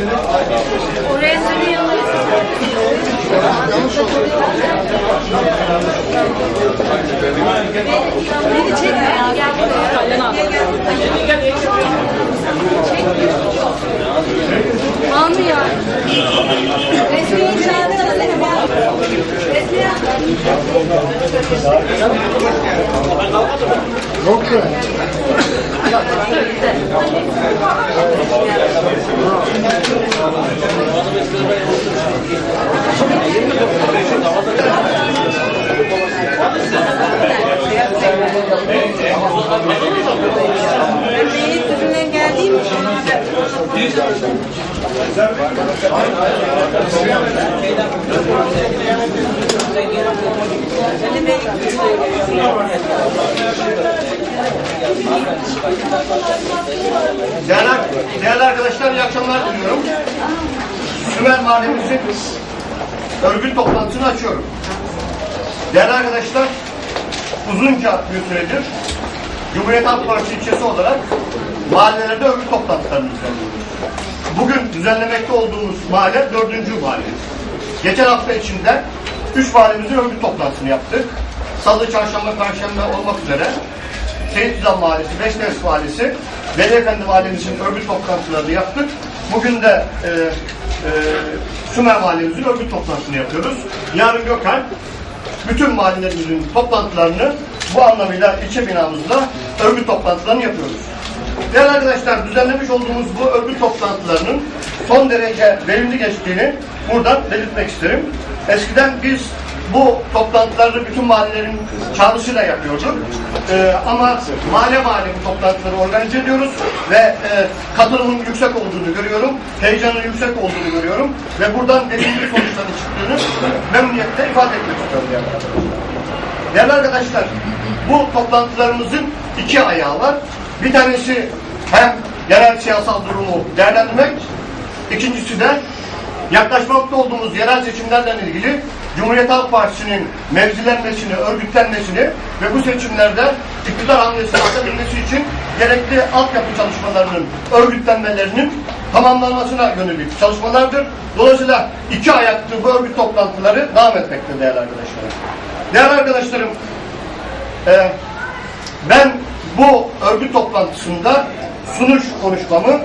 Oraya sürüyor. Beni çekme ya. Gel buraya. Gel. Almıyor. Resmiyi çağırsana seni bak. Resmiyi Ben Beylikdüzü'nden geldiğim Değerli, değerli arkadaşlar iyi akşamlar diliyorum. Sümer Mahallemizin örgüt toplantısını açıyorum. Değerli arkadaşlar, uzunca bir süredir Cumhuriyet Halk Partisi ilçesi olarak mahallelerde örgüt toplantılarını düzenliyoruz. Bugün düzenlemekte olduğumuz mahalle dördüncü mahallemiz. Geçen hafta içinde üç mahallemizin örgüt toplantısını yaptık. Salı, çarşamba, perşembe olmak üzere Nizam Mahallesi, Beşdeniz Mahallesi, Veli Efendi Mahallemizin örgüt toplantılarını yaptık. Bugün de e, e, Sümer Mahallemizin örgüt toplantısını yapıyoruz. Yarın Gökhan bütün mahallelerimizin toplantılarını bu anlamıyla ilçe binamızda örgüt toplantılarını yapıyoruz. Değerli arkadaşlar düzenlemiş olduğumuz bu örgüt toplantılarının son derece verimli geçtiğini buradan belirtmek isterim. Eskiden biz bu toplantıları bütün mahallelerin çağrısıyla yapıyorduk. Ee, ama mahalle mahalle bu toplantıları organize ediyoruz ve e, katılımın yüksek olduğunu görüyorum, heyecanın yüksek olduğunu görüyorum ve buradan verimli sonuçların çıktığını memnuniyetle ifade etmek istiyorum değerli arkadaşlar. Değerli arkadaşlar, bu toplantılarımızın iki ayağı var. Bir tanesi hem genel siyasal durumu değerlendirmek, ikincisi de yaklaşmakta olduğumuz yerel seçimlerle ilgili Cumhuriyet Halk Partisi'nin mevzilenmesini, örgütlenmesini ve bu seçimlerde iktidar hamlesini atabilmesi için gerekli altyapı çalışmalarının, örgütlenmelerinin tamamlanmasına yönelik çalışmalardır. Dolayısıyla iki ayaklı bu örgüt toplantıları devam etmekte değerli arkadaşlarım. Değerli arkadaşlarım, e, ben bu örgüt toplantısında sunuş konuşmamı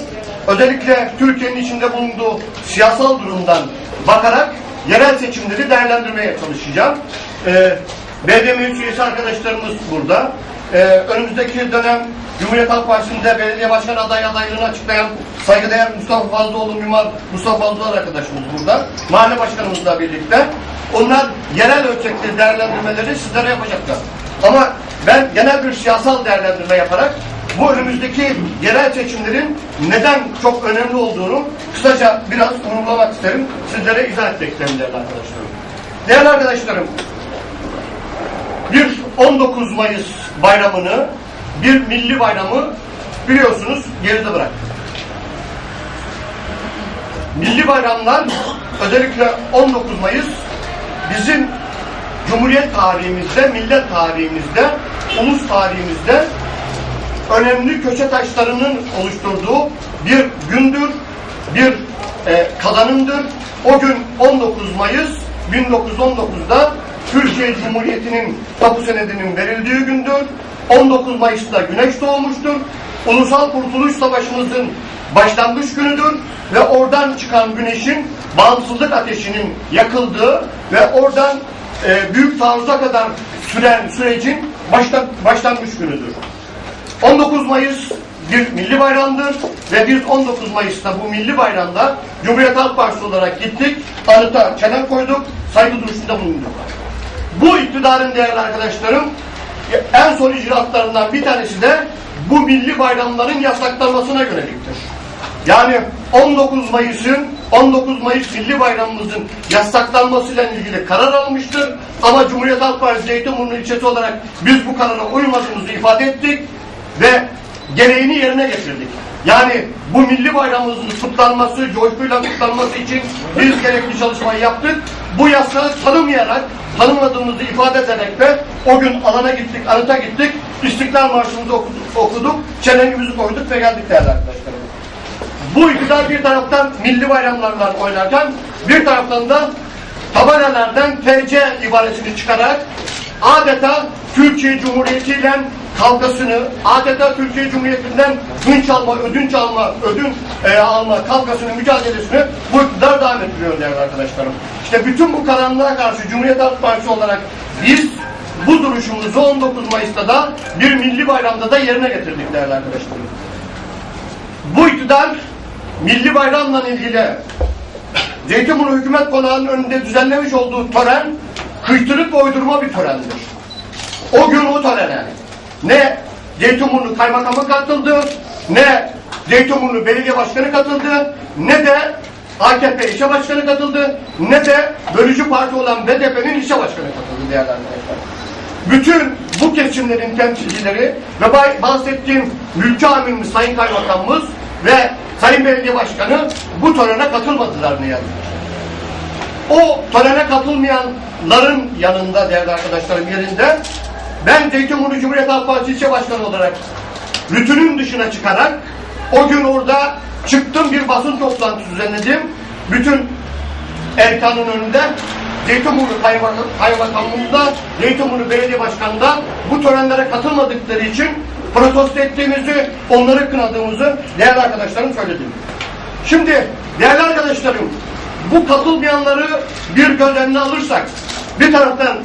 özellikle Türkiye'nin içinde bulunduğu siyasal durumdan bakarak yerel seçimleri değerlendirmeye çalışacağım. Ee, BD meclis üyesi arkadaşlarımız burada. Ee, önümüzdeki dönem Cumhuriyet Halk Partisi'nde belediye başkan aday adaylığını açıklayan saygıdeğer Mustafa Fazlıoğlu Mimar Mustafa Fazlıoğlu arkadaşımız burada. Mahalle başkanımızla birlikte. Onlar yerel ölçekli değerlendirmeleri sizlere yapacaklar. Ama ben genel bir siyasal değerlendirme yaparak bu önümüzdeki yerel seçimlerin neden çok önemli olduğunu kısaca biraz vurgulamak isterim. Sizlere izah etmek isterim değerli arkadaşlarım. Değerli arkadaşlarım, bir 19 Mayıs bayramını, bir milli bayramı biliyorsunuz geride bıraktık. Milli bayramlar özellikle 19 Mayıs bizim Cumhuriyet tarihimizde, millet tarihimizde, ulus tarihimizde önemli köşe taşlarının oluşturduğu bir gündür, bir e, kazanımdır. O gün 19 Mayıs 1919'da Türkiye Cumhuriyeti'nin tapu senedinin verildiği gündür. 19 Mayıs'ta güneş doğmuştur. Ulusal Kurtuluş Savaşımızın başlangıç günüdür ve oradan çıkan güneşin bağımsızlık ateşinin yakıldığı ve oradan e, büyük taarruza kadar süren sürecin başla, başlangıç günüdür. 19 Mayıs bir milli bayramdır ve biz 19 Mayıs'ta bu milli bayramda Cumhuriyet Halk Partisi olarak gittik, anıta çenem koyduk, saygı duruşunda bulunduk. Bu iktidarın değerli arkadaşlarım en son icraatlarından bir tanesi de bu milli bayramların yasaklanmasına yöneliktir. Yani 19 Mayıs'ın 19 Mayıs Milli Bayramımızın yasaklanmasıyla ilgili karar almıştır. Ama Cumhuriyet Halk Partisi Zeytinburnu ilçesi olarak biz bu karara uymadığımızı ifade ettik ve gereğini yerine getirdik. Yani bu milli bayramımızın kutlanması, coşkuyla kutlanması için biz gerekli çalışmayı yaptık. Bu yasağı tanımayarak, tanımadığımızı ifade ederek de o gün alana gittik, anıta gittik, İstiklal Marşımızı okuduk, okuduk çenemizi koyduk ve geldik değerli arkadaşlarım. Bu iktidar bir taraftan milli bayramlarla oynarken bir taraftan da tabelalardan TC ibaresini çıkararak adeta Türkiye Cumhuriyeti ile kavgasını, adeta Türkiye Cumhuriyeti'nden ödünç alma, ödünç alma, ödün e, alma kavgasını, mücadelesini bu iktidar devam ettiriyor değerli arkadaşlarım. İşte bütün bu karanlığa karşı Cumhuriyet Halk Partisi olarak biz bu duruşumuzu 19 Mayıs'ta da bir milli bayramda da yerine getirdik değerli arkadaşlarım. Bu iktidar milli bayramla ilgili Zeytinburnu Hükümet Konağı'nın önünde düzenlemiş olduğu tören kıytırık ve uydurma bir törendir. O gün o törene ne Zeytinburnu Kaymakamı katıldı, ne Zeytinburnu Belediye Başkanı katıldı, ne de AKP ilçe başkanı katıldı, ne de bölücü parti olan BDP'nin ilçe başkanı katıldı değerli arkadaşlar. Bütün bu kesimlerin temsilcileri ve bahsettiğim ülke amirimiz Sayın Kaymakamımız ve Sayın Belediye Başkanı bu törene katılmadılar ne yazık. O törene katılmayanların yanında değerli arkadaşlarım yerinde ben Zeytinburnu Cumhuriyet Halk Partisi ilçe başkanı olarak rütünün dışına çıkarak o gün orada çıktım bir basın toplantısı düzenledim. Bütün Erkan'ın önünde Zeytinburnu Kaymakam- Kaymakamlığında, Zeytinburnu Belediye Başkanı'nda bu törenlere katılmadıkları için protesto ettiğimizi, onları kınadığımızı değerli arkadaşlarım söyledim. Şimdi değerli arkadaşlarım bu katılmayanları bir göz önüne alırsak bir taraftan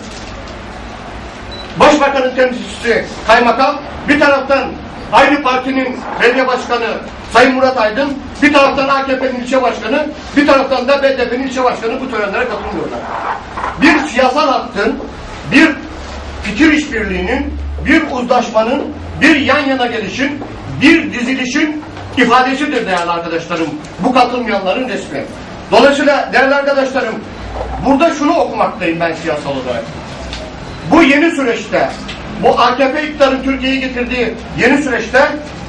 Başbakanın temsilcisi kaymakam, bir taraftan aynı partinin belediye başkanı Sayın Murat Aydın, bir taraftan AKP'nin ilçe başkanı, bir taraftan da BDP'nin ilçe başkanı bu törenlere katılmıyorlar. Bir siyasal hattın, bir fikir işbirliğinin, bir uzlaşmanın, bir yan yana gelişin, bir dizilişin ifadesidir değerli arkadaşlarım. Bu katılmayanların resmi. Dolayısıyla değerli arkadaşlarım, burada şunu okumaktayım ben siyasal olarak. Bu yeni süreçte, bu AKP iktidarın Türkiye'ye getirdiği yeni süreçte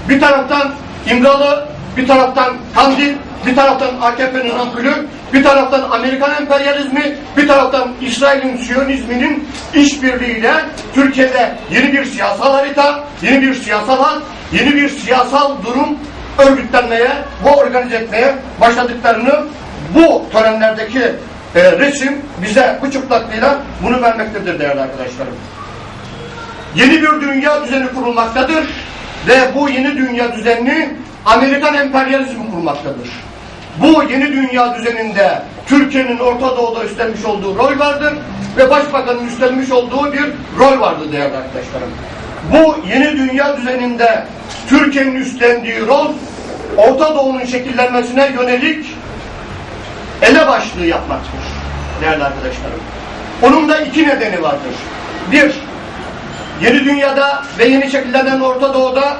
bir taraftan İmralı, bir taraftan Kandil, bir taraftan AKP'nin ampulü, bir taraftan Amerikan emperyalizmi, bir taraftan İsrail'in Siyonizminin işbirliğiyle Türkiye'de yeni bir siyasal harita, yeni bir siyasal hat, yeni bir siyasal durum örgütlenmeye, bu organize etmeye başladıklarını bu törenlerdeki e, resim bize bu çıplaklığıyla bunu vermektedir değerli arkadaşlarım. Yeni bir dünya düzeni kurulmaktadır ve bu yeni dünya düzenini Amerikan emperyalizmi kurmaktadır. Bu yeni dünya düzeninde Türkiye'nin Orta Doğu'da üstlenmiş olduğu rol vardır ve Başbakanın üstlenmiş olduğu bir rol vardır değerli arkadaşlarım. Bu yeni dünya düzeninde Türkiye'nin üstlendiği rol Orta Doğu'nun şekillenmesine yönelik ele başlığı yapmaktır değerli arkadaşlarım. Onun da iki nedeni vardır. Bir, yeni dünyada ve yeni şekillenen Orta Doğu'da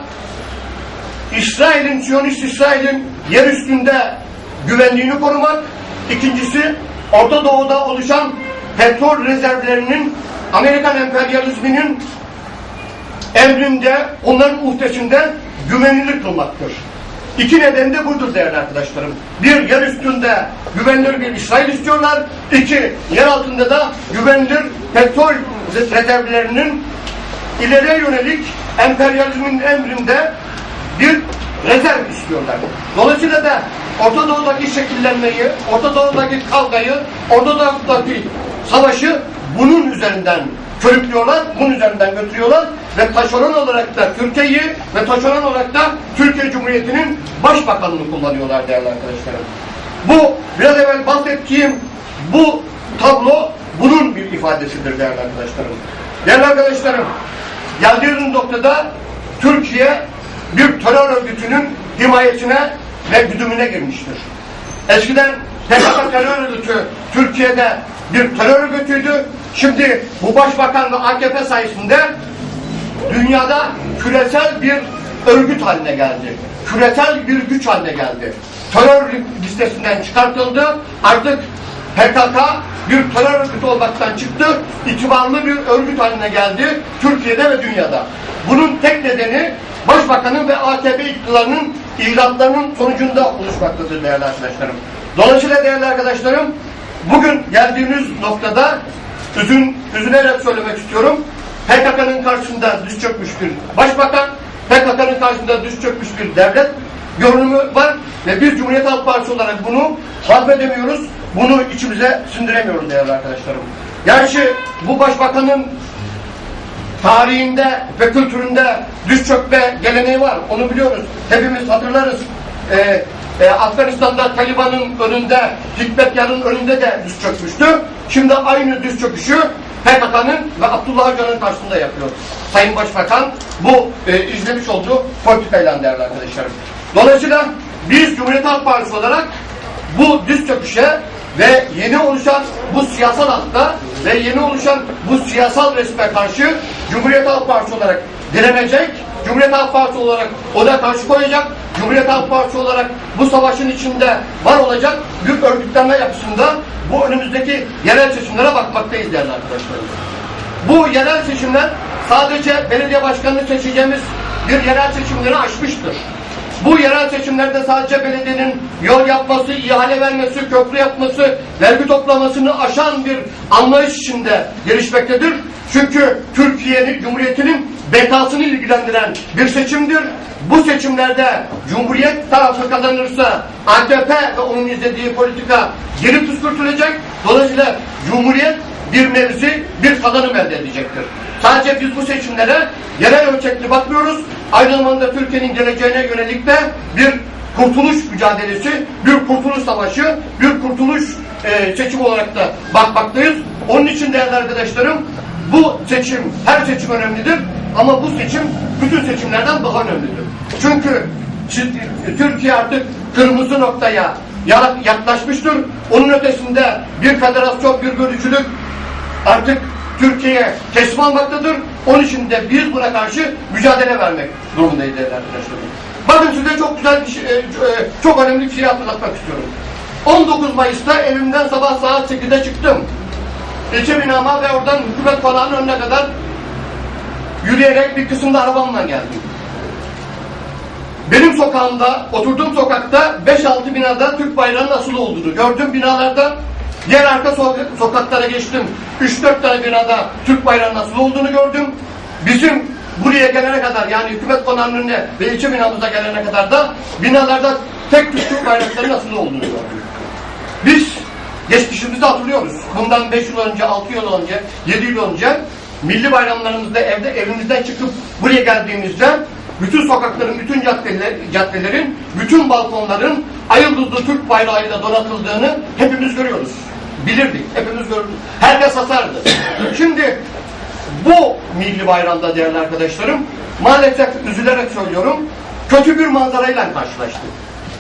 İsrail'in, Siyonist İsrail'in yer üstünde güvenliğini korumak. İkincisi, Orta Doğu'da oluşan petrol rezervlerinin Amerikan emperyalizminin emrinde, onların muhtesinde güvenilir kılmaktır. İki neden de budur değerli arkadaşlarım. Bir, yer üstünde güvenilir bir İsrail istiyorlar. İki, yer altında da güvenilir petrol rezervlerinin ileriye yönelik emperyalizmin emrinde bir rezerv istiyorlar. Dolayısıyla da Orta Doğu'daki şekillenmeyi, Orta Doğu'daki kavgayı, Orta Doğu'daki savaşı bunun üzerinden körüklüyorlar, bunun üzerinden götürüyorlar ve taşeron olarak da Türkiye'yi ve taşeron olarak da Türkiye Cumhuriyeti'nin başbakanını kullanıyorlar değerli arkadaşlarım. Bu biraz evvel bahsettiğim bu tablo bunun bir ifadesidir değerli arkadaşlarım. Değerli arkadaşlarım, geldiğimiz noktada Türkiye bir terör örgütünün himayesine ve güdümüne girmiştir. Eskiden PKK terör örgütü Türkiye'de bir terör örgütüydü. Şimdi bu başbakan ve AKP sayesinde dünyada küresel bir örgüt haline geldi. Küresel bir güç haline geldi. terör listesinden çıkartıldı. Artık PKK bir terör örgütü olmaktan çıktı. itibarlı bir örgüt haline geldi Türkiye'de ve dünyada. Bunun tek nedeni Başbakanın ve AKP iktidarının ilanlarının sonucunda oluşmaktadır değerli arkadaşlarım. Dolayısıyla değerli arkadaşlarım bugün geldiğimiz noktada üzün, üzülerek söylemek istiyorum. PKK'nın karşısında düz çökmüş bir başbakan, PKK'nın karşısında düz çökmüş bir devlet görünümü var ve biz Cumhuriyet Halk Partisi olarak bunu hazmedemiyoruz, bunu içimize sindiremiyoruz değerli arkadaşlarım. Gerçi bu başbakanın tarihinde ve kültüründe düş çökme geleneği var. Onu biliyoruz. Hepimiz hatırlarız. Ee, e, Afganistan'da Taliban'ın önünde, Hikmet önünde de düş çökmüştü. Şimdi aynı düş çöküşü PKK'nın ve Abdullah Öcalan'ın karşısında yapıyor. Sayın Başbakan bu e, izlemiş olduğu politikayla değerli arkadaşlarım. Dolayısıyla biz Cumhuriyet Halk Partisi olarak bu düz çöküşe ve yeni oluşan bu siyasal hakta ve yeni oluşan bu siyasal resme karşı Cumhuriyet Halk Partisi olarak direnecek, Cumhuriyet Halk Partisi olarak ona karşı koyacak, Cumhuriyet Halk Partisi olarak bu savaşın içinde var olacak bir örgütlenme yapısında bu önümüzdeki yerel seçimlere bakmaktayız değerli arkadaşlarım. Bu yerel seçimler sadece belediye başkanını seçeceğimiz bir yerel seçimleri aşmıştır. Bu yerel seçimlerde sadece belediyenin yol yapması, ihale vermesi, köprü yapması, vergi toplamasını aşan bir anlayış içinde gelişmektedir. Çünkü Türkiye'nin, Cumhuriyeti'nin bekasını ilgilendiren bir seçimdir. Bu seçimlerde Cumhuriyet tarafı kazanırsa AKP ve onun izlediği politika geri püskürtülecek. Dolayısıyla Cumhuriyet bir mevzi, bir kazanım elde edecektir. Sadece biz bu seçimlere yerel ölçekli bakmıyoruz. Aynı zamanda Türkiye'nin geleceğine yönelik de bir kurtuluş mücadelesi, bir kurtuluş savaşı, bir kurtuluş e, seçim olarak da bakmaktayız. Onun için değerli arkadaşlarım bu seçim, her seçim önemlidir ama bu seçim bütün seçimlerden daha önemlidir. Çünkü Türkiye artık kırmızı noktaya ya- yaklaşmıştır. Onun ötesinde bir federasyon, bir bölücülük artık Türkiye'ye teslim almaktadır. Onun için de biz buna karşı mücadele vermek durumundayız arkadaşlarım. Bakın size çok güzel bir şey, e, e, çok önemli bir şey hatırlatmak istiyorum. 19 Mayıs'ta evimden sabah saat 8'de çıktım. İlçe binama ve oradan hükümet konağının önüne kadar yürüyerek bir kısımda arabamla geldim. Benim sokağımda, oturduğum sokakta 5-6 binada Türk bayrağının asılı olduğunu gördüm binalarda. Diğer arka soka- sokaklara geçtim. 3-4 tane binada Türk bayrağının asılı olduğunu gördüm. Bizim buraya gelene kadar yani hükümet konağının önüne ve ilçe binamıza gelene kadar da binalarda tek Türk bayraklarının asılı olduğunu gördüm. Biz geçmişimizi hatırlıyoruz. Bundan 5 yıl önce, 6 yıl önce, 7 yıl önce milli bayramlarımızda evde evimizden çıkıp buraya geldiğimizde bütün sokakların, bütün caddeler, caddelerin, bütün balkonların ay yıldızlı Türk bayrağıyla donatıldığını hepimiz görüyoruz. Bilirdik, hepimiz gördük. Herkes asardı. Şimdi bu milli bayramda değerli arkadaşlarım maalesef üzülerek söylüyorum kötü bir manzarayla karşılaştık.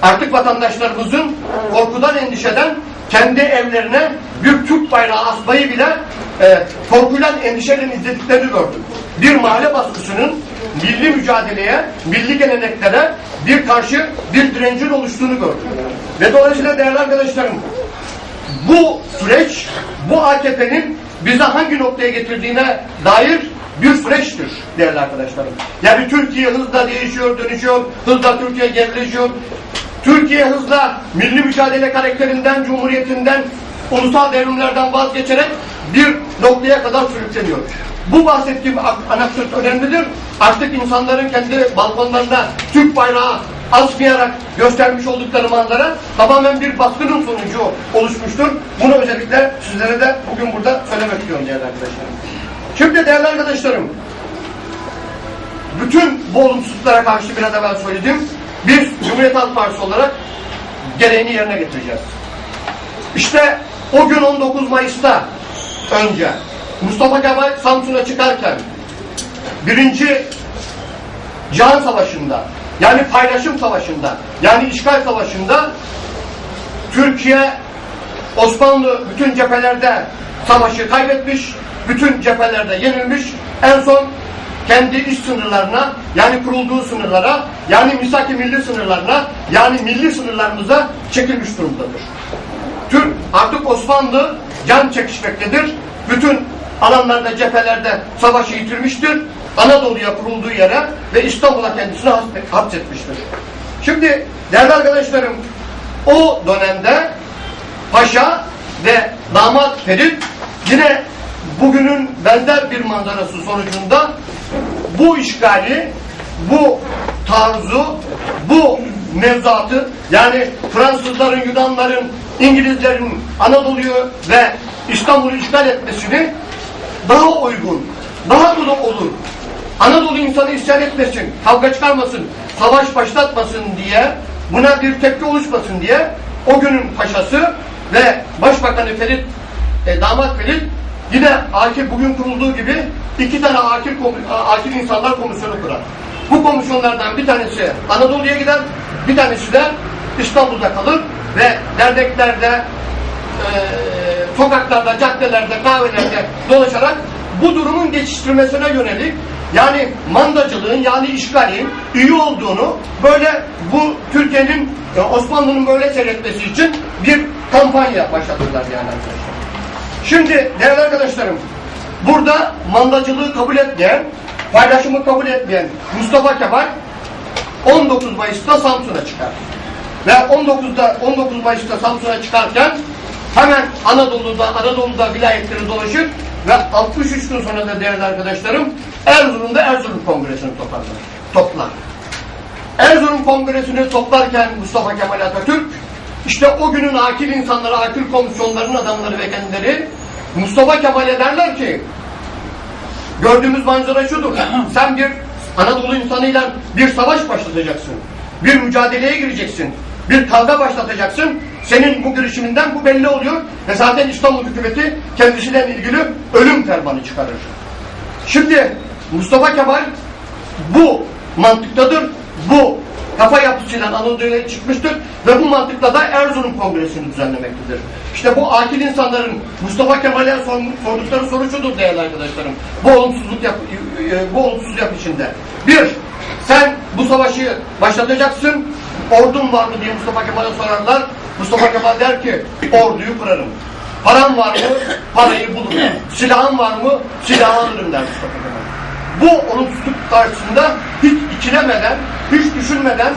Artık vatandaşlarımızın korkudan endişeden kendi evlerine bir Türk bayrağı asmayı bile e, korkuyla endişeyle izlediklerini gördüm. Bir mahalle baskısının milli mücadeleye, milli geleneklere bir karşı bir direncin oluştuğunu gördüm. Ve dolayısıyla değerli arkadaşlarım bu süreç, bu AKP'nin bizi hangi noktaya getirdiğine dair bir süreçtir değerli arkadaşlarım. Yani Türkiye hızla değişiyor, dönüşüyor, hızla Türkiye gerileşiyor. Türkiye hızla milli mücadele karakterinden, cumhuriyetinden, ulusal devrimlerden vazgeçerek bir noktaya kadar sürükleniyor. Bu bahsettiğim anekdot önemlidir. Artık insanların kendi balkonlarında Türk bayrağı asmayarak göstermiş oldukları manzara tamamen bir baskının sonucu oluşmuştur. Bunu özellikle sizlere de bugün burada söylemek istiyorum değerli arkadaşlarım. Şimdi değerli arkadaşlarım, bütün bu olumsuzluklara karşı biraz evvel söyledim. Biz Cumhuriyet Halk Partisi olarak gereğini yerine getireceğiz. İşte o gün 19 Mayıs'ta önce Mustafa Kemal Samsun'a çıkarken birinci Cihan Savaşı'nda yani paylaşım savaşında yani işgal savaşında Türkiye Osmanlı bütün cephelerde savaşı kaybetmiş, bütün cephelerde yenilmiş. En son kendi iç sınırlarına yani kurulduğu sınırlara yani misaki milli sınırlarına yani milli sınırlarımıza çekilmiş durumdadır. Türk artık Osmanlı can çekişmektedir. Bütün alanlarda, cephelerde savaşı yitirmiştir. Anadolu'ya kurulduğu yere ve İstanbul'a kendisini hapsetmiştir. Şimdi değerli arkadaşlarım o dönemde Paşa ve damat Ferit yine bugünün benzer bir manzarası sonucunda bu işgali, bu taarruzu, bu mevzuatı yani Fransızların, Yunanların, İngilizlerin Anadolu'yu ve İstanbul'u işgal etmesini daha uygun, daha dolu olur. Anadolu insanı isyan etmesin, kavga çıkarmasın, savaş başlatmasın diye, buna bir tepki oluşmasın diye o günün paşası ve Başbakanı Ferit, e, damat Ferit yine akil bugün kurulduğu gibi iki tane akil, akil insanlar komisyonu kurar. Bu komisyonlardan bir tanesi Anadolu'ya gider, bir tanesi de İstanbul'da kalır ve derneklerde, e, sokaklarda, caddelerde, kahvelerde dolaşarak bu durumun geçiştirmesine yönelik yani mandacılığın yani işgalin iyi olduğunu böyle bu Türkiye'nin e, Osmanlı'nın böyle seyretmesi için bir kampanya başlattılar yani arkadaşlar. Şimdi değerli arkadaşlarım burada mandacılığı kabul etmeyen, paylaşımı kabul etmeyen Mustafa Kemal 19 Mayıs'ta Samsun'a çıkar. Ve 19'da 19 Mayıs'ta Samsun'a çıkarken hemen Anadolu'da Anadolu'da vilayetleri dolaşır ve 63 gün sonra da değerli arkadaşlarım Erzurum'da Erzurum Kongresi'ni toplarlar. Toplar. Erzurum Kongresi'ni toplarken Mustafa Kemal Atatürk işte o günün akil insanları, akil komisyonlarının adamları ve kendileri Mustafa Kemal'e derler ki gördüğümüz manzara şudur. Sen bir Anadolu insanıyla bir savaş başlatacaksın. Bir mücadeleye gireceksin. Bir kavga başlatacaksın. Senin bu girişiminden bu belli oluyor. Ve zaten İstanbul hükümeti kendisiyle ilgili ölüm fermanı çıkarır. Şimdi Mustafa Kemal bu mantıktadır. Bu kafa yapısıyla Anadolu'ya çıkmıştır ve bu mantıkla da Erzurum Kongresi'ni düzenlemektedir. İşte bu akil insanların Mustafa Kemal'e sor- sordukları soru şudur değerli arkadaşlarım. Bu olumsuzluk yap, e, bu olumsuz yap içinde. Bir, sen bu savaşı başlatacaksın. Ordun var mı diye Mustafa Kemal'e sorarlar. Mustafa Kemal der ki orduyu kurarım. Param var mı? Parayı bulurum. Silahın var mı? Silahı alırım der Mustafa Kemal. Bu olumsuzluk karşısında hiç ikilemeden, hiç düşünmeden,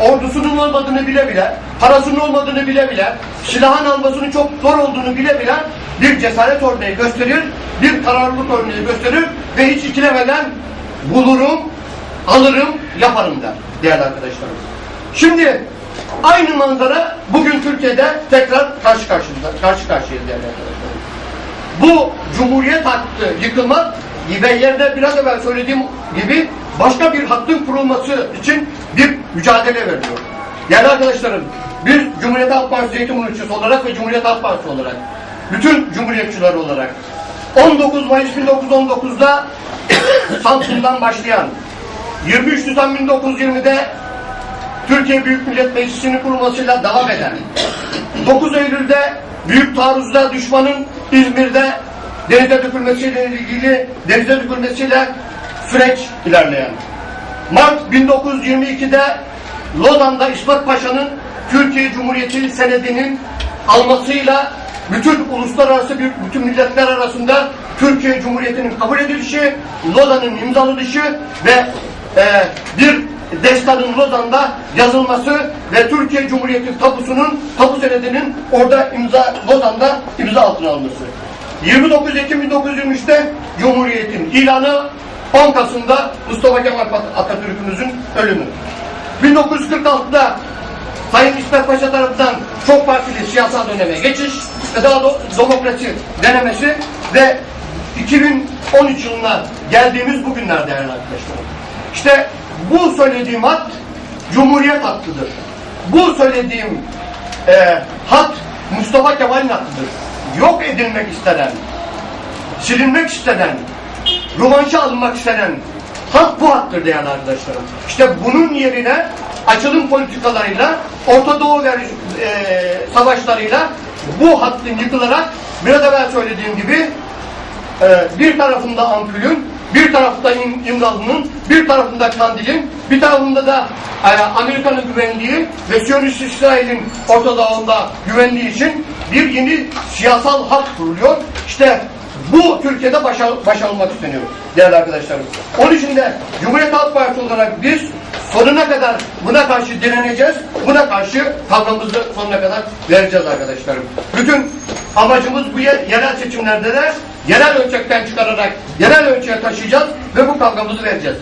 ordusunun olmadığını bile bile, parasının olmadığını bile bile, silahın almasının çok zor olduğunu bile bile bir cesaret örneği gösterir, bir kararlılık örneği gösterir ve hiç ikilemeden bulurum, alırım, yaparım der değerli arkadaşlarım. Şimdi aynı manzara bugün Türkiye'de tekrar karşı karşıyayız, karşı karşıyayız değerli arkadaşlarım. Bu Cumhuriyet hattı yıkılmak yerde biraz evvel söylediğim gibi başka bir hattın kurulması için bir mücadele veriliyor. Yani arkadaşlarım biz Cumhuriyet Halk Partisi Zeytinburnu olarak ve Cumhuriyet Halk Partisi olarak bütün cumhuriyetçiler olarak 19 Mayıs 1919'da Samsun'dan başlayan 23 Nisan 1920'de Türkiye Büyük Millet Meclisi'nin kurulmasıyla devam eden 9 Eylül'de büyük taarruzda düşmanın İzmir'de denize dökülmesiyle ilgili denize dökülmesiyle süreç ilerleyen Mart 1922'de Lozan'da İsmet Paşa'nın Türkiye Cumhuriyeti senedinin almasıyla bütün uluslararası bir bütün milletler arasında Türkiye Cumhuriyeti'nin kabul edilişi, Lozan'ın imzalanışı ve e, bir destanın Lozan'da yazılması ve Türkiye Cumhuriyeti tapusunun tapu senedinin orada imza Lozan'da imza altına alınması. 29 Ekim 1923'te Cumhuriyet'in ilanı 10 Kasım'da Mustafa Kemal Atatürk'ümüzün ölümü. 1946'da Sayın İsmet Paşa tarafından çok partili siyasal döneme geçiş ve daha da demokrasi denemesi ve 2013 yılına geldiğimiz bugünler değerli arkadaşlarım. İşte bu söylediğim hat Cumhuriyet hattıdır. Bu söylediğim e, hat Mustafa Kemal'in hattıdır. Yok edilmek istenen, silinmek istenen, rövanşa alınmak istenen hat bu hattır değerli arkadaşlarım. İşte bunun yerine açılım politikalarıyla, Orta Doğu e, savaşlarıyla bu hattın yıkılarak biraz evvel söylediğim gibi e, bir tarafında ampulün, bir tarafta İm- İmralı'nın, bir tarafında Kandil'in, bir tarafında da e, Amerika'nın güvenliği ve Siyonist İsrail'in Orta Doğu'nda güvenliği için bir yeni siyasal hak kuruluyor. İşte bu Türkiye'de başa, başarılmak isteniyor değerli arkadaşlarım. Onun için de Cumhuriyet Halk Partisi olarak biz sonuna kadar buna karşı direneceğiz. Buna karşı kavgamızı sonuna kadar vereceğiz arkadaşlarım. Bütün amacımız bu ye- yerel seçimlerde de yerel ölçekten çıkararak yerel ölçeğe taşıyacağız ve bu kavgamızı vereceğiz.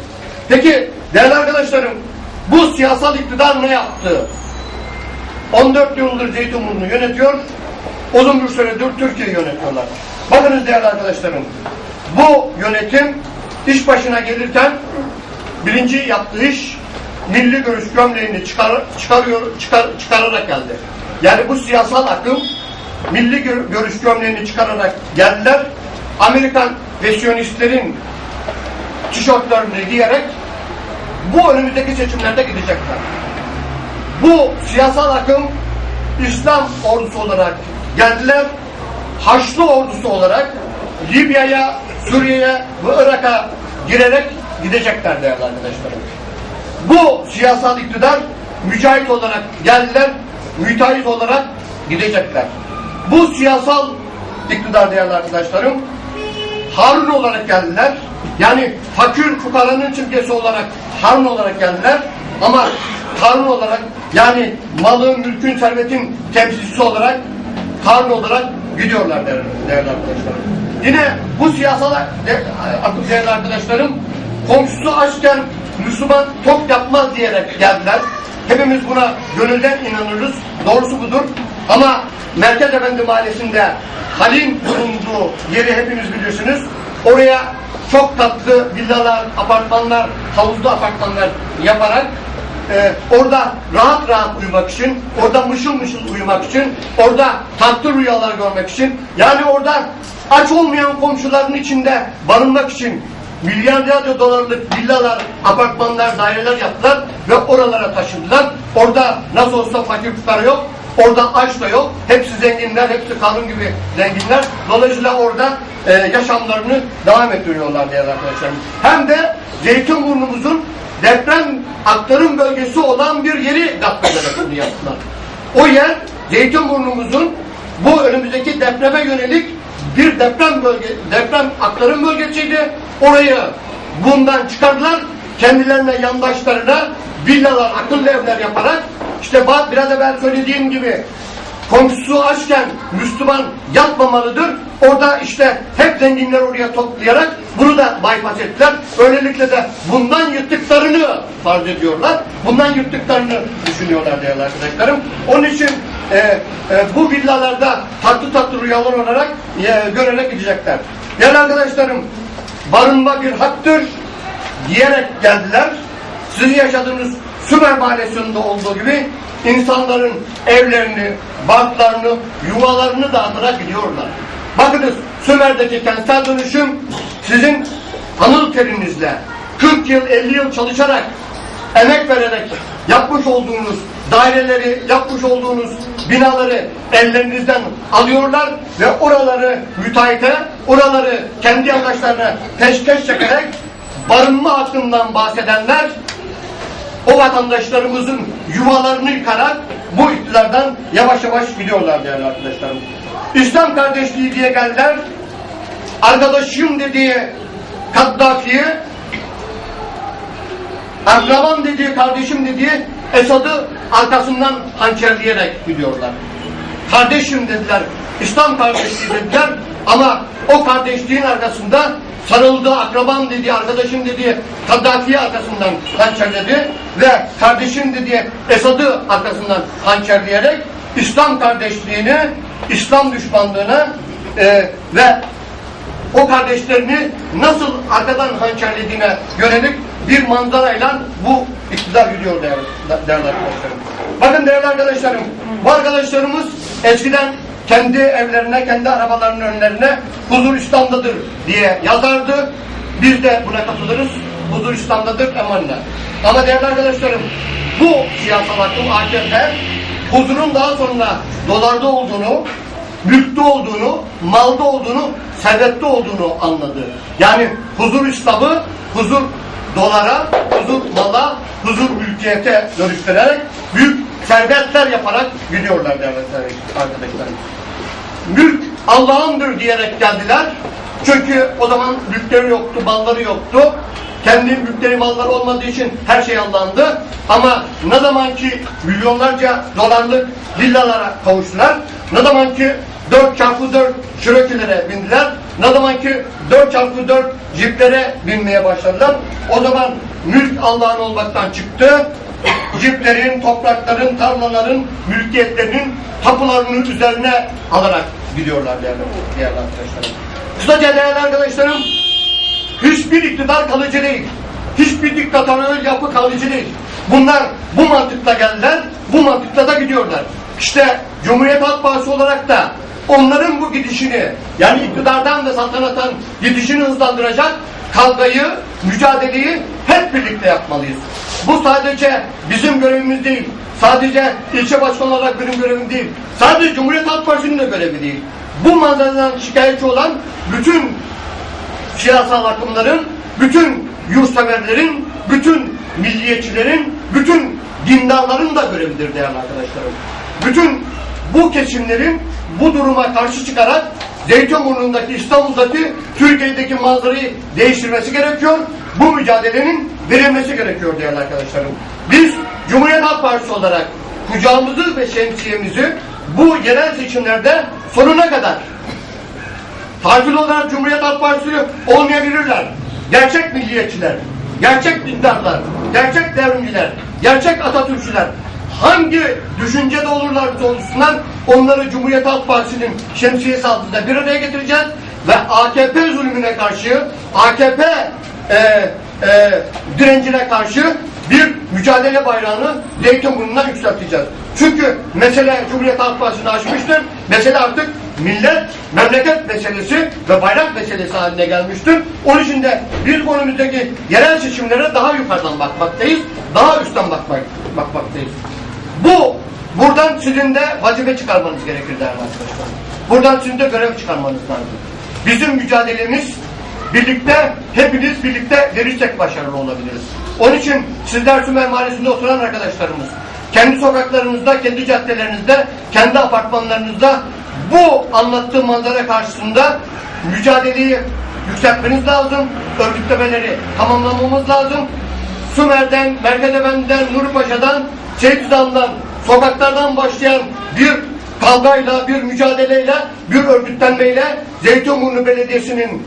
Peki değerli arkadaşlarım bu siyasal iktidar ne yaptı? 14 yıldır Zeytinburnu yönetiyor. Uzun bir süredir Türkiye'yi yönetiyorlar. Bakınız değerli arkadaşlarım. Bu yönetim iş başına gelirken birinci yaptığı iş milli görüş gömleğini çıkar, çıkarıyor, çıkar, çıkararak geldi. Yani bu siyasal akım milli gör- görüş gömleğini çıkararak geldiler. Amerikan ve Siyonistlerin tişörtlerini giyerek bu önümüzdeki seçimlerde gidecekler. Bu siyasal akım İslam ordusu olarak geldiler. Haçlı ordusu olarak Libya'ya, Suriye'ye ve Irak'a girerek gidecekler değerli arkadaşlarım. Bu siyasal iktidar mücahit olarak geldiler, müteahhit olarak gidecekler. Bu siyasal iktidar değerli arkadaşlarım Harun olarak geldiler. Yani fakir fukaranın çizgisi olarak Harun olarak geldiler. Ama Harun olarak yani malın, mülkün, servetin temsilcisi olarak Harun olarak gidiyorlar değerli, değerli arkadaşlarım. Yine bu siyasal de, değerli arkadaşlarım komşusu açken Müslüman tok yapmaz diyerek geldiler. Hepimiz buna gönülden inanırız. Doğrusu budur. Ama Merkez Efendi Mahallesi'nde Halin bulunduğu yeri hepimiz bilirsiniz. Oraya çok tatlı villalar, apartmanlar, havuzlu apartmanlar yaparak e, orada rahat rahat uyumak için, orada mışıl mışıl uyumak için, orada tatlı rüyalar görmek için, yani orada aç olmayan komşuların içinde barınmak için milyarlarca dolarlık villalar, apartmanlar, daireler yaptılar ve oralara taşındılar. Orada nasıl olsa fakir fukara yok, orada aç da yok. Hepsi zenginler, hepsi kanun gibi zenginler. Dolayısıyla orada e, yaşamlarını devam ettiriyorlar değerli arkadaşlarım. Hem de Zeytinburnumuzun deprem aktarım bölgesi olan bir yeri gaddederek bunu yaptılar. O yer Zeytinburnumuzun bu önümüzdeki depreme yönelik bir deprem bölge, deprem aktarım bölgesiydi. Orayı bundan çıkardılar. Kendilerine yandaşlarına villalar, akıllı evler yaparak işte ba- biraz evvel söylediğim gibi komşusu açken Müslüman yatmamalıdır. Orada işte hep zenginler oraya toplayarak bunu da bypass ettiler. Böylelikle de bundan yırttıklarını farz ediyorlar. Bundan yırttıklarını düşünüyorlar değerli arkadaşlarım. Onun için e, e, bu villalarda tatlı tatlı rüyalar olarak e, görerek gidecekler. Değerli arkadaşlarım barınma bir haktır diyerek geldiler. Sizin yaşadığınız Sümer Mahallesi'nde olduğu gibi insanların evlerini, barklarını, yuvalarını dağıtarak gidiyorlar. Bakınız Sümer'deki kentsel dönüşüm sizin anıl terinizle 40 yıl 50 yıl çalışarak emek vererek yapmış olduğunuz daireleri, yapmış olduğunuz binaları ellerinizden alıyorlar ve oraları müteahhite, oraları kendi yandaşlarına peşkeş çekerek barınma hakkından bahsedenler o vatandaşlarımızın yuvalarını yıkarak bu iktidardan yavaş yavaş gidiyorlar değerli arkadaşlarım. İslam kardeşliği diye geldiler. Arkadaşım dediği Kaddafi'yi akrabam dediği, kardeşim dediği Esad'ı arkasından hançerleyerek gidiyorlar. Kardeşim dediler, İslam kardeşliği dediler ama o kardeşliğin arkasında sarıldığı akrabam dediği, arkadaşım dediği Kaddafi'yi arkasından hançerledi ve kardeşim dediği Esad'ı arkasından hançerleyerek İslam kardeşliğini, İslam düşmanlığına e, ve o kardeşlerini nasıl arkadan hançerlediğine yönelik bir manzarayla bu iktidar gidiyor değerli, değerli arkadaşlarım. Bakın değerli arkadaşlarım, bu arkadaşlarımız eskiden kendi evlerine, kendi arabalarının önlerine huzur İslam'dadır diye yazardı. Biz de buna katılırız. Huzur İslam'dadır emanla. Ama değerli arkadaşlarım, bu siyasal akım AKP huzurun daha sonra dolarda olduğunu, mülkte olduğunu, malda olduğunu, servette olduğunu anladı. Yani huzur İslam'ı, huzur dolara, huzur mala, huzur mülkiyete dönüştürerek büyük servetler yaparak gidiyorlar değerli arkadaşlar. Mülk Allah'ındır diyerek geldiler. Çünkü o zaman mülkleri yoktu, malları yoktu. Kendi mülkleri, malları olmadığı için her şey Allah'ındı. Ama ne zaman ki milyonlarca dolarlık villalara kavuştular, ne zaman ki 4 çarpı 4 şirokilere bindiler, ne zaman ki 4 çarpı 4 jiplere binmeye başladılar, o zaman mülk Allah'ın olmaktan çıktı. Jiplerin, toprakların, tarlaların, mülkiyetlerinin tapularının üzerine alarak gidiyorlar değerli, değerli arkadaşlarım. Kısaca değerli arkadaşlarım, hiçbir iktidar kalıcı değil. Hiçbir diktatörel yapı kalıcı değil. Bunlar bu mantıkla geldiler, bu mantıkla da gidiyorlar. İşte Cumhuriyet Halk Partisi olarak da onların bu gidişini, yani iktidardan ve saltanattan gidişini hızlandıracak kavgayı, mücadeleyi hep birlikte yapmalıyız. Bu sadece bizim görevimiz değil. Sadece ilçe başkanı olarak benim görevim değil. Sadece Cumhuriyet Halk Partisi'nin de görevi değil. Bu manzaradan şikayetçi olan bütün siyasal akımların, bütün yurtseverlerin, bütün milliyetçilerin, bütün dindarların da görevidir değerli arkadaşlarım. Bütün bu kesimlerin bu duruma karşı çıkarak Zeytinburnu'ndaki, İstanbul'daki, Türkiye'deki manzarayı değiştirmesi gerekiyor. Bu mücadelenin verilmesi gerekiyor değerli arkadaşlarım. Biz Cumhuriyet Halk Partisi olarak kucağımızı ve şemsiyemizi bu yerel seçimlerde sonuna kadar Farklı olarak Cumhuriyet Halk Partisi olmayabilirler. Gerçek milliyetçiler, gerçek dindarlar, gerçek devrimciler, gerçek Atatürkçüler hangi düşüncede olurlarsa olsunlar onları Cumhuriyet Halk Partisi'nin şemsiyesi altında bir araya getireceğiz ve AKP zulmüne karşı, AKP e, e, direncine karşı bir mücadele bayrağını Zeytinburnu'ndan yükselteceğiz. Çünkü mesele Cumhuriyet Halk Partisi'ni aşmıştır. Mesele artık millet, memleket meselesi ve bayrak meselesi haline gelmiştir. Onun için de biz önümüzdeki yerel seçimlere daha yukarıdan bakmaktayız. Daha üstten bakmak, bakmaktayız. Bu, buradan sizin vazife çıkarmanız gerekir değerli arkadaşlar. Buradan sizin de görev çıkarmanız lazım. Bizim mücadelemiz birlikte, hepiniz birlikte verirsek başarılı olabiliriz. Onun için sizler Sümer Mahallesi'nde oturan arkadaşlarımız, kendi sokaklarınızda, kendi caddelerinizde, kendi apartmanlarınızda bu anlattığım manzara karşısında mücadeleyi yükseltmeniz lazım. Örgütlemeleri tamamlamamız lazım. Sümer'den, Merkez Efendi'den, Nurpaşa'dan, Seyitizan'dan, sokaklardan başlayan bir kavgayla, bir mücadeleyle, bir örgütlenmeyle Zeytinburnu Belediyesi'nin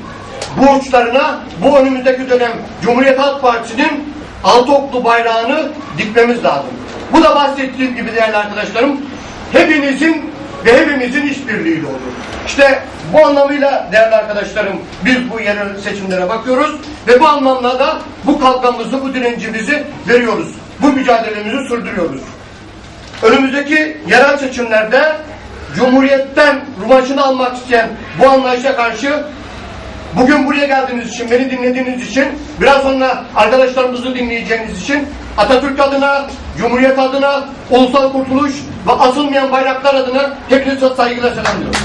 bu uçlarına bu önümüzdeki dönem Cumhuriyet Halk Partisi'nin altı oklu bayrağını dikmemiz lazım. Bu da bahsettiğim gibi değerli arkadaşlarım hepinizin ve hepimizin işbirliğiyle olur. İşte bu anlamıyla değerli arkadaşlarım biz bu yerel seçimlere bakıyoruz ve bu anlamda da bu kalkanımızı, bu direncimizi veriyoruz. Bu mücadelemizi sürdürüyoruz. Önümüzdeki yerel seçimlerde Cumhuriyet'ten rumaçını almak isteyen bu anlayışa karşı bugün buraya geldiğiniz için, beni dinlediğiniz için, biraz sonra arkadaşlarımızı dinleyeceğiniz için Atatürk adına, Cumhuriyet adına, Ulusal Kurtuluş ve asılmayan bayraklar adına hepinize saygıyla selamlıyorum.